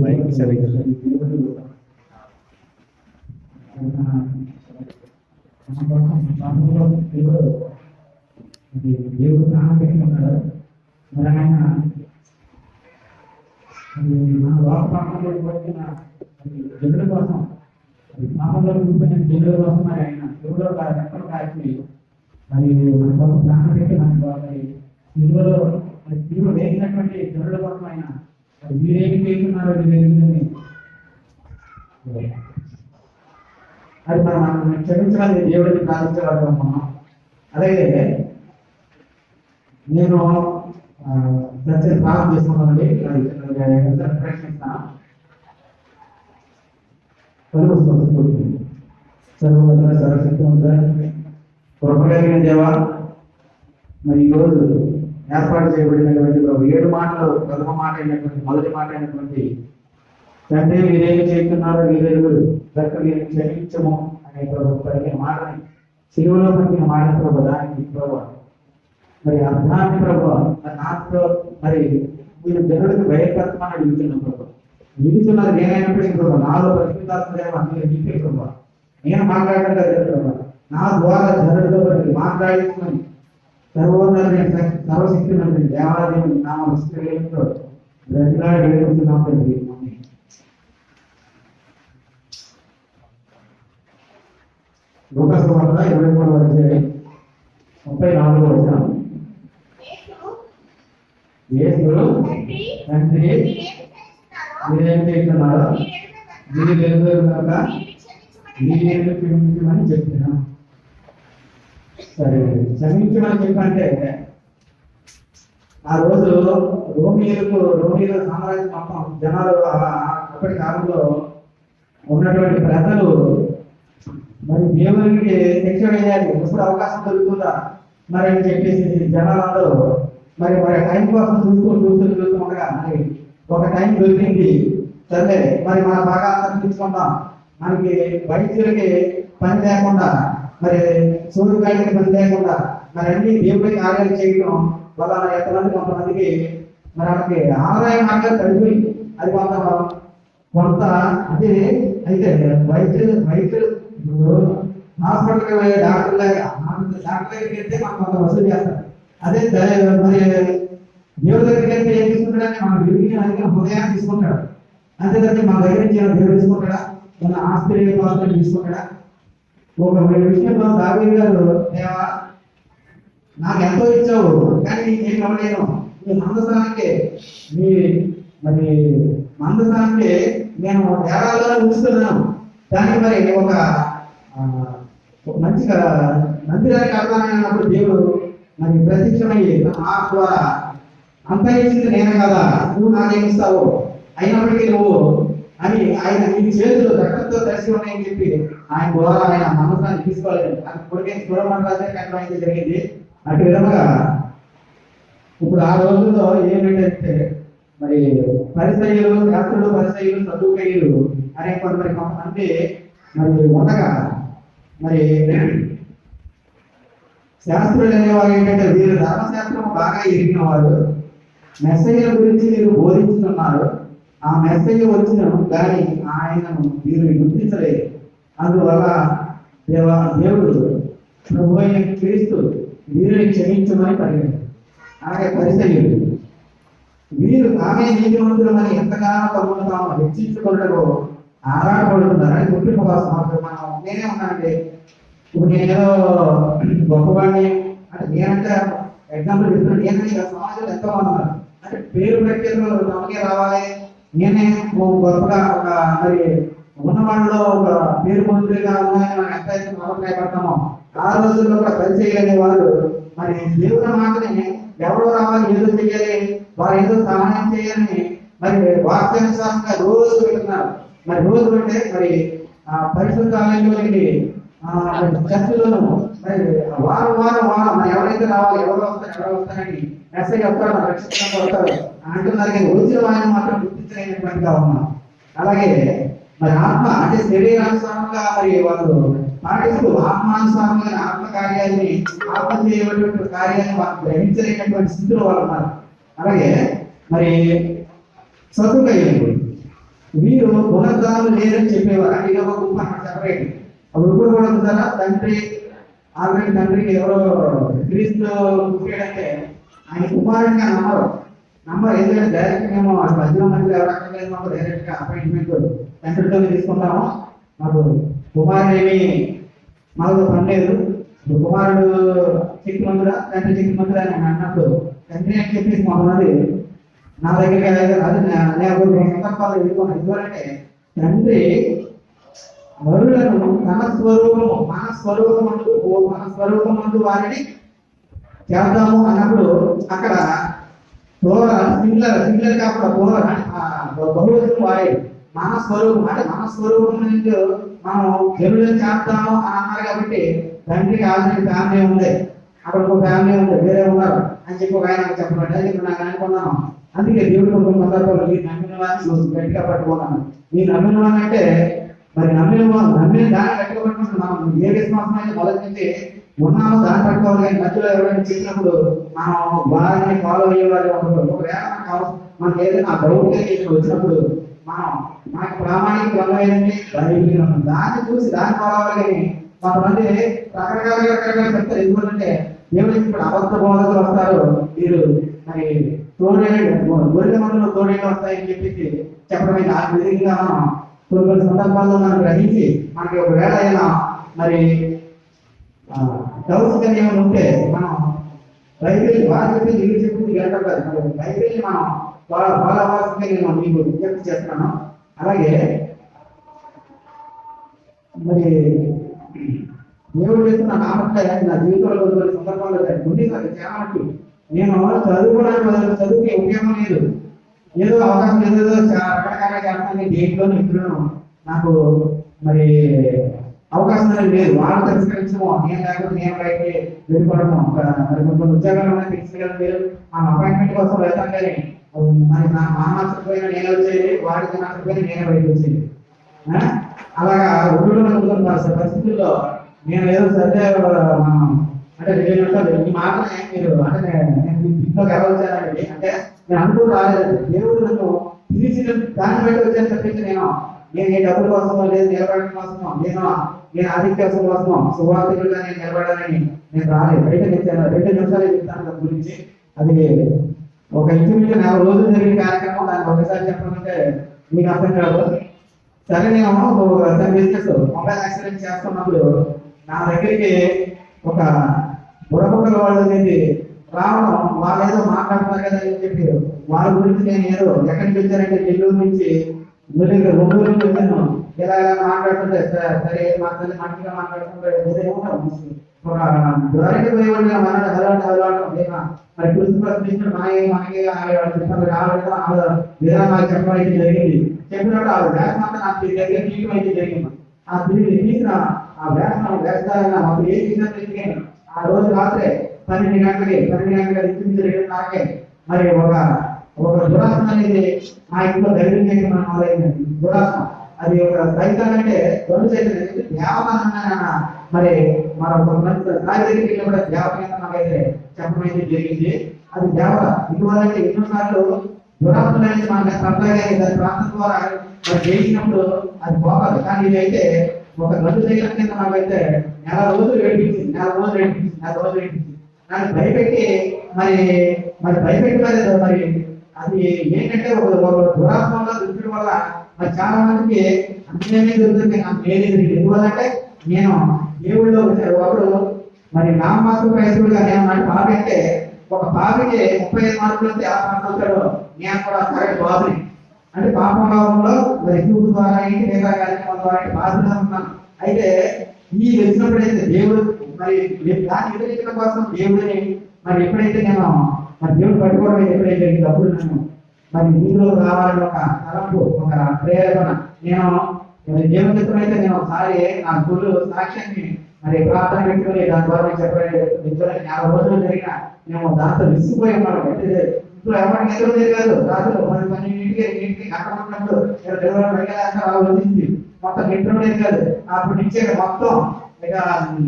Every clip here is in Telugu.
మైక్ సరిగ్గా దేవుడు ప్రాణం పెట్టి మరి ఆయన మన లోక పాపంలో పోయిన జనుల కోసం పాపంలో ఉండిపోయిన జనుల కోసం మరి ఆయన దేవుడు కాచి మరి మన కోసం ప్రాణం పెట్టి మన మరి మరి మీరు వేసినటువంటి జనుల కోసం ఆయన మరి మీరేమి చేస్తున్నారో తెలియదని అది మనం మనం క్షమించడానికి దేవుడిని ప్రార్థించగలం మనం అలాగే నేను చర్చ ప్రార్థన చేసుకున్నానండి అది ప్రశ్నిస్తా. కలుగుతుంది సర్వత్ర సర్వశక్తి కృపగలిగిన దేవా మరి ఈరోజు ఏర్పాటు చేయబడినటువంటి ఒక ఏడు మాటలు ప్రథమ మాట అయినటువంటి మొదటి మాట అయినటువంటి తండ్రి మీరేమి చేస్తున్నారో వీరేరు దక్క మీరు క్షమించము అనే ప్రభు పలికిన మాటని సిలువలో పలికిన మాట ప్రభు దానికి ప్రభు. మరి అర్థాన్ని ప్రభు నాతో మరి మీరు జనుడికి భయకర్తమని అడుగుతున్నాం ప్రభు. నిలుచున్నది నేనైనప్పటికీ ప్రభు నాలో పరిశుద్ధాత్మదేవ మీరు నీకే ప్రభు. నేను మాట్లాడడం కదా ప్రభు. నా ద్వారా జనుడితో పాటు మాట్లాడించుకొని సర్వోన్నత సర్వశక్తి దేవాలయం నామ విస్తృతితో ప్రతిలాడి వేడుకుంటున్నాం తండ్రి. లోకసభ ఇరవై మూడు వచ్చే ముప్పై నాలుగు వచ్చాం యేసు తండ్రి మీరేం చేస్తున్నారో? మీరు తెలుగు కనుక? మీరేం క్షమించమని సరే. క్షమించమని చెప్పంటే ఆ రోజు రోమిలకు రోమిల సామ్రాజ్యం మొత్తం జనాలు ఆ- అప్పటి కాలంలో ఉన్నటువంటి ప్రజలు మరి దేవునికి శిక్ష వేయాలి. ఎప్పుడు అవకాశం దొరుకుతుందా? మరి అని చెప్పేసి జనాలందరూ మరి మరి టైం కోసం చూస్తూ చూస్తూ చూస్తుండగా మరి ఒక టైం దొరికింది. సరే మరి మన బాగా తప్పించుకుందాం మనకి వైద్యులకి పని లేకుండా మరి సూర్యుడు సూర్యగాడికి పని లేకుండా మరి అన్ని దేవుడి కార్యాలు చేయడం వల్ల మన ఎంతమంది కొంతమందికి మరి వాళ్ళకి ఆదాయ మార్గాలు తగ్గిపోయింది. అది కొంత కొంత అదే అయితే వైద్యులు వైద్యులు హాస్పిటల్కి పోయే డాక్టర్ డాక్టర్ దగ్గరికి వెళ్తే మనం కొంత వసూలు చేస్తారు అదే మరి దేవుడి దగ్గరికి వెళ్తే ఏం తీసుకుంటాడని మన దేవుడికి అందుకే హృదయాన్ని తీసుకుంటాడు. అంతేకాదు మన దగ్గర నుంచి ఏమైనా దేవుడు తీసుకుంటాడా? మన ఆస్తి పాత్ర తీసుకుంటాడా? ఒక విషయంలో సాగర్ గారు దేవా నాకు ఎంతో ఇచ్చావు కానీ నేను ఇవ్వలేను. నీ మందసానికి మీ మరి మందసానికి నేను ఏడాదిలో ఉంచుతున్నాను. దానికి మరి ఒక మంచి ఒక మంచిగా మందిరానికి అర్థమైనప్పుడు దేవుడు మరి ప్రత్యక్షమయ్యి ఆ ద్వారా అంతరించింది నేను కదా. నువ్వు నాకేమిస్తావు అయినప్పటికీ నువ్వు అని ఆయన మీ చేతులు రక్తంతో కలిసి ఉన్నాయని చెప్పి ఆయన ద్వారా ఆయన మనసాన్ని తీసుకోలేదు. అది కొడుకే సూరమండరాజే కంటే జరిగింది. అటు విధముగా ఇప్పుడు ఆ రోజుల్లో ఏమిటంటే మరి పరిసయ్యులు శాస్త్రులు పరిసయ్యులు చదువుకయ్యులు అనే కొంతమంది కొంతమంది మరి ఉండగా మరి శాస్త్రులు అనేవారు ఏంటంటే వీరు ధర్మశాస్త్రం బాగా ఎరిగిన వారు మెస్సయ్య గురించి వీరు బోధించుతున్నారు ఆ మెసేజ్ వచ్చిన కానీ ఆయనను మీరు గుర్తించలేదు. అందువల్ల దేవ దేవుడు ప్రభు అయిన క్రీస్తు వీరిని క్షమించమని పరిగణ అలాగే పరిసయ్యుడు వీరు తామే నీతిమంతులమని ఎంతగానో తమను తాము హెచ్చించుకున్నటకు ఆరాటపడుతున్నారని అని గుర్తింపు కోసం మనం నేనే ఉన్నానండి. ఇప్పుడు నేనేదో గొప్పవాడిని అంటే నేనంటే ఎగ్జాంపుల్ చెప్తున్నాను నేనంటే సమాజంలో ఎంతో మంది ఉన్నారు. అంటే పేరు ప్రఖ్యాతులు నమ్మకే రావాలి నేనే గొప్పగా ఒక మరి ఉన్నవాళ్ళలో ఒక పేరు పొందుగా ఉన్నాయని మనం ఎంత అయితే ఆ రోజుల్లో కూడా పరిచయం వారు మరి దేవుని మాటని ఎవరు రావాలి ఏదో చెయ్యాలి వారు ఏదో సహాయం చేయాలని మరి వాక్యానుసారంగా రోజు పెడుతున్నారు. మరి రోజు అంటే మరి ఆ పరిశుద్ధ చర్చలను మరి వారం వారం వారం మరి ఎవరైతే రావాలి ఎవరు వస్తారు ఎవరు వస్తారని మెసేజ్ వస్తారు రక్షించడం వస్తారు అంటున్నారు కానీ వచ్చిన వారిని మాత్రం గుర్తించలేనటువంటిగా ఉన్నాం. అలాగే మరి ఆత్మ అంటే శరీరానుసారంగా మరి వాళ్ళు పాటిస్తూ ఆత్మానుసారంగా ఆత్మ కార్యాన్ని ఆత్మ చేయబడినటువంటి కార్యాన్ని వాళ్ళు గ్రహించలేనటువంటి స్థితిలో వాళ్ళు ఉన్నారు. అలాగే మరి సతుకయ్యండి వీరు పునరుద్ధానం లేరని చెప్పేవారు. అంటే ఇది ఒక గుంపు అన్నమాట సెపరేట్ అప్పుడు ఇప్పుడు కూడా చూసారా తండ్రి ఆల్రెడీ తండ్రికి ఎవరో క్రీస్తులో పుట్టాడంటే ఆయన కుమారుడిగా నమ్మరు. నమ్మరు ఎందుకంటే డైరెక్ట్ మేము మధ్యలో మధ్యలో ఎవరు అక్కర్లేదు మాకు డైరెక్ట్గా అపాయింట్మెంట్ తండ్రితో తీసుకుంటాము? మాకు కుమారుడు ఏమి మాకు పనిలేదు. కుమారుడు చిక్కు మందుడా తండ్రి చిక్కు మందుడా అని అన్నప్పుడు తండ్రి అని చెప్పేసి మాకున్నది నా దగ్గరికి అది నేను కొన్ని ఎదుర్కొన్నాను ఎందుకంటే తండ్రి నరులను తన స్వరూపము మన స్వరూపం ఓ మన స్వరూపమందు వారిని చేద్దాము అన్నప్పుడు అక్కడ ప్లోర సింగులర్ సింగులర్ కాకుండా ప్లోర బహువచనం వాడే మన స్వరూపం అంటే మన స్వరూపం నుంచి మనం జనులను చేస్తాము అని అన్నారు కాబట్టి తండ్రికి ఆల్రెడీ ఫ్యామిలీ ఉంది. అక్కడ ఒక ఫ్యామిలీ ఉంది వేరే ఉన్నారు అని చెప్పి ఒక ఆయన నాకు చెప్పబడ్డా ఇప్పుడు నాకు అనుకున్నాను. అందుకే దేవుడు కొన్ని సందర్భాలు మీరు నమ్మిన వారిని గట్టిగా పట్టుకున్నాను. మీరు నమ్మిన వారంటే అంటే మరి నమ్మిన వా- నమ్మిన దాన్ని గట్టిగా మనం ఏ విశ్వాసం అయితే మొదటి ఉన్నామో దాన్ని పట్టుకోవాలి కానీ మధ్యలో ఎవరైనా చెప్పినప్పుడు మనం వారిని ఫాలో అయ్యేవారు వారి ఒకవేళ మనకు మనకి ఏదైనా డౌట్ వచ్చినప్పుడు మనం మనకి ప్రామాణిక గ్రంథం ఏంటంటే బైబిల్ దాన్ని చూసి దాన్ని ఫాలో అవ్వాలి కానీ కొంతమంది రకరకాల రకరకాల చెప్తారు. ఎందుకంటే దేవుడు ఇప్పుడు అబద్ధ బోధకులు వస్తారు. మీరు మరి తోడేళ్ళు గొర్రెల మందులు తోడేళ్ళు వస్తాయని చెప్పేసి చెప్పడం అయితే ఆ విధంగా మనం కొన్ని కొన్ని సందర్భాల్లో మనం గ్రహించి మనకి ఒకవేళ అయినా మరి డౌట్స్ కానీ ఏమైనా ఉంటే మనం బైబిల్ వారు చెప్పింది వీరు చెప్పింది గంట కాదు మరి బైబిల్ మనం వాళ్ళ వాళ్ళ వారసుగా నేను మీకు విజ్ఞప్తి చేస్తున్నాను. అలాగే మరి దేవుడు చేస్తున్న నా నా జీవితంలో కొన్ని సందర్భాలు ఉంది నాకు చాలా నేను చదువుకోవడానికి బదులు చదువుకి ఉపయోగం లేదు. ఏదో అవకాశం ఏదో చాలా రకరకాల చేస్తాను దేంట్లో ఇప్పుడు నాకు మరి అవకాశం అనేది లేదు. వాళ్ళు తిరస్కరించడం నేను లేకపోతే నేను బయటకి వెళ్ళిపోవడం మరి కొన్ని ఉద్యోగాలు ఉన్నాయి తీసుకెళ్ళడం లేదు ఆ అపాయింట్మెంట్ కోసం వెళ్తాం కానీ మరి నా మా నచ్చకపోయినా నేనే వచ్చేది వాడికి నచ్చకపోయినా నేనే బయటకు వచ్చేది. అలాగా ఊళ్ళో ఉంటున్న పరిస్థితుల్లో నేను ఏదో సరే అంటే రెండు ఈ మాటనే మీరు అంటే నేను ఇంట్లోకి ఎవరు వచ్చానండి? అంటే నేను అనుకో రాలేదు దేవుడు నన్ను పిలిచిన దాన్ని బట్టి వచ్చాను తప్పించి నేను. నేను ఏ డబ్బుల కోసమో లేదు నిలబడడం కోసమో నేను నేను ఆధిక్యాసం కోసమో సువార్థకులుగా నేను నిలబడాలని నేను రాలేదు. బయట నేను రెండు నిమిషాలు చెప్తాను. దాని గురించి అది ఒక ఇంచుమించు నాలుగు రోజులు జరిగిన కార్యక్రమం దాన్ని ఒకసారి చెప్పాలంటే మీకు అర్థం కాదు. సరే నేను ఒక బిజినెస్ మొబైల్ యాక్సిడెంట్ చేస్తున్నప్పుడు నా దగ్గరికి ఒక బుడబుక్కల వాళ్ళు అనేది రావడం వాళ్ళు ఏదో మాట్లాడుతున్నారు కదా అని చెప్పి వాళ్ళ గురించి నేను ఏదో ఎక్కడికి వచ్చారంటే నెల్లూరు నుంచి నెల్లూరు ఒంగోలు నుంచి వెళ్ళాను ఇలా ఇలా మాట్లాడుతుంటే సరే సరే ఏం మాట్లాడి మంచిగా మాట్లాడుతుంటే ఏదో ఒక దొరికి పోయి వాళ్ళు మన హలో హలో లేదా మరి క్రిస్మస్ నుంచి మనకి మనకి చెప్పాలి రావడం ఆ విధానం నాకు చెప్పడం జరిగింది. చెప్పినప్పుడు ఆ వ్యాసం అంతా నాకు దగ్గర తీయడం జరిగింది? ఆ తిరిగి తీసిన ఆ వ్యాసం వేస్తారన్న మాకు ఏ తీసినా తెలియదు. ఆ రోజు రాత్రే పన్నెండు గంటలకి పన్నెండు గంటలకి రెండు నాకే మరి ఒక ఒక దురాత్మ అనేది మా ఇంట్లో ధైర్యం మనం మొదలైంది దురాత్మ. అది ఒక సైతాన్ అంటే రెండు సైతం దేవతాన మరి మన ఒక మంచి దగ్గరికి వెళ్ళి కూడా దేవత నాకైతే చెప్పడం అయితే జరిగింది. అది దేవత. ఇటువంటి ఎన్నోసార్లు దురాత్మలు అనేది మనకి సరదాగా ప్రాంతం ద్వారా మరి చేసినప్పుడు అది పోవాలి. కానీ ఇదైతే ఒక రెండు సైతం కింద నాకైతే నెల రోజులు ఏడిపించింది నెల రోజులు ఏడిపించింది నెల రోజులు ఏడిపించింది నన్ను భయపెట్టి మరి మరి భయపెట్టలేదు మరి మరి? అది ఏంటంటే ఒక ఒక దురాత్మలో దృష్టి వల్ల మరి చాలా మందికి అన్యమే దొరుకుతుంది నాకు ఏది తెలియదు ఎందువల్లంటే నేను దేవుళ్ళో ఒకడు మరి నామమాత్ర క్రైస్తవుడిగా నేను నాటి పాప అంటే ఒక పాపకి ముప్పై ఐదు మార్కులు వస్తే ఆ పాస్ అవుతాడు నేను కూడా కరెక్ట్ బాబుని. అంటే పాపభావంలో మరి చూపు ద్వారా ఏంటి లేదా కార్యక్రమం ద్వారా ఏంటి ఉన్నాను. అయితే ఈ వచ్చినప్పుడు అయితే దేవుడు మరి దాన్ని ఎదురించడం కోసం దేవుడిని మరి ఎప్పుడైతే నేను మరి దేవుడు పట్టుకోవడం ఎప్పుడైతే జరిగింది అప్పుడు నన్ను మరి నీలో రావాలని ఒక తలంపు ఒక ప్రేరణ నేను మరి దేవుని అయితే నేను ఒకసారి నా గురు సాక్ష్యాన్ని మరి ప్రార్థన పెట్టుకుని దాని ద్వారా నేను నిజంగా యాభై రోజులు జరిగిన మేము దాంతో విసిగిపోయాం మనం ఇప్పుడు ఎవరికి ఎదురు తెలియదు రాజులు పది పని ఇంటికి అక్కడ ఉన్నప్పుడు మొత్తం ఇంట్లో కాదు అప్పుడు ఇచ్చాక మొత్తం ఇక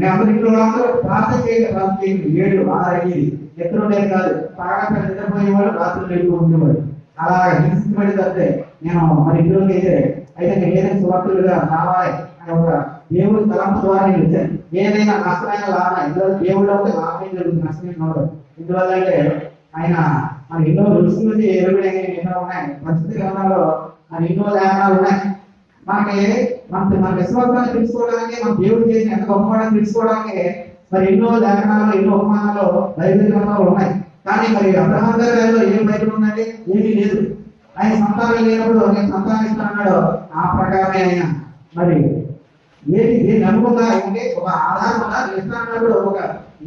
మేము అందరూ ప్రార్థన చేయాలి ప్రార్థన చేయండి ఏడు ఆరు అయ్యేది ఎక్కడ ఉండేది కాదు. బాగా నిద్రపోయేవాడు రాత్రులు ఎక్కువ ఉండేవాడు అలా హింసించబడి తప్పితే నేను మరి ఇంట్లోకి అయితే అయితే నేను ఏదైనా సువార్తలుగా రావాలి అని ఒక దేవుడి తలంపు ద్వారా నేను వచ్చాను. ఏదైనా నష్టమైన లాభ ఇందులో దేవుడు ఉంటే లాభం జరుగుతుంది నష్టమైన ఉండదు ఇందువల్ల అంటే ఆయన మన ఎన్నో రుచి ఎరువులు ఎన్నో ఉన్నాయి. పరిస్థితి గ్రంథంలో మన ఎన్నో లేఖనాలు ఉన్నాయి. మనకి మన మన విశ్వాసాన్ని తెలుసుకోవడానికి మన దేవుడు చేసిన ఎంత గొప్పవాడని తెలుసుకోవడానికి మరి ఎన్నో లేఖనాలు ఎన్నో ఉపమానాలు బైబిల్ గ్రంథాలు ఉన్నాయి. కానీ మరి అబ్రహాం గారిలో ఏం బయట ఉందండి? ఏమీ లేదు. ఆయన సంతానం లేనప్పుడు నేను సంతానం ఇస్తానన్నాడు. ఆ ప్రకారమే ఆయన. మరి ఏది ఏ నమ్ముకుందా? అంటే ఒక ఆధారం ఉందా? ఇస్తానన్నప్పుడు ఒక